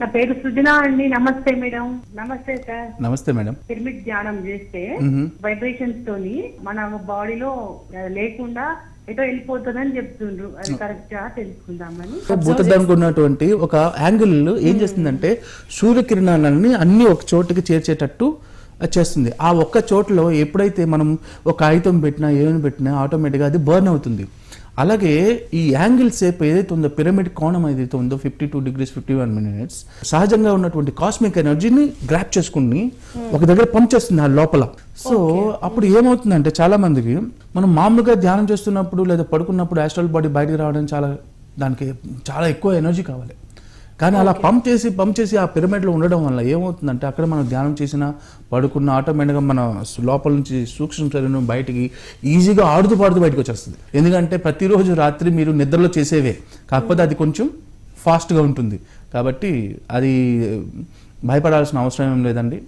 నా పేరు సుజనా అండి. నమస్తే మేడం. నమస్తే సార్. నమస్తే మేడం. పిరమిడ్ ధ్యానం చేస్తే. వైబ్రేషన్స్ తోని మన బాడీలో లేకుండా ఎటో వెళ్ళిపోతుందని చెప్తుండ్రు. అది కరెక్టా తెలుసుకుందామని. భూతద్దానికి ఉన్నటువంటి ఒక యాంగిల్ ఏం చేస్తుందంటే సూర్యకిరణాలన్నీ అన్ని ఒక చోటుకి చేర్చేటట్టు చేస్తుంది. ఆ ఒక్క చోటులో ఎప్పుడైతే మనం ఒక కాగితం పెట్టినా ఏమైనా పెట్టినా ఆటోమేటిక్గా అది బర్న్ అవుతుంది. అలాగే ఈ యాంగిల్ సేప్ ఏదైతే ఉందో పిరమిడ్ కోణం ఏదైతే ఉందో fifty two degrees fifty one minutes సహజంగా ఉన్నటువంటి కాస్మిక్ ఎనర్జీని గ్రాప్ చేసుకుని ఒక దగ్గర పంప్ చేస్తుంది ఆ లోపల. సో అప్పుడు ఏమవుతుందంటే చాలా మందికి మనం మామూలుగా ధ్యానం చేస్తున్నప్పుడు లేదా పడుకున్నప్పుడు యాస్ట్రల్ బాడీ బయటికి రావడం చాలా దానికి చాలా ఎక్కువ ఎనర్జీ కావాలి. కానీ అలా పంప్ చేసి పంప్ చేసి ఆ పిరమిడ్లో ఉండడం వల్ల ఏమవుతుందంటే అక్కడ మనం ధ్యానం చేసిన పడుకున్న ఆటోమేటిక్గా మన లోపల నుంచి సూక్ష్మ శరీరం బయటికి ఈజీగా ఆడుతూ పాడుతూ బయటకు వచ్చేస్తుంది. ఎందుకంటే ప్రతిరోజు రాత్రి మీరు నిద్రలో చేసేవే. కాకపోతే అది కొంచెం ఫాస్ట్గా ఉంటుంది. కాబట్టి అది భయపడాల్సిన అవసరం ఏం లేదండి.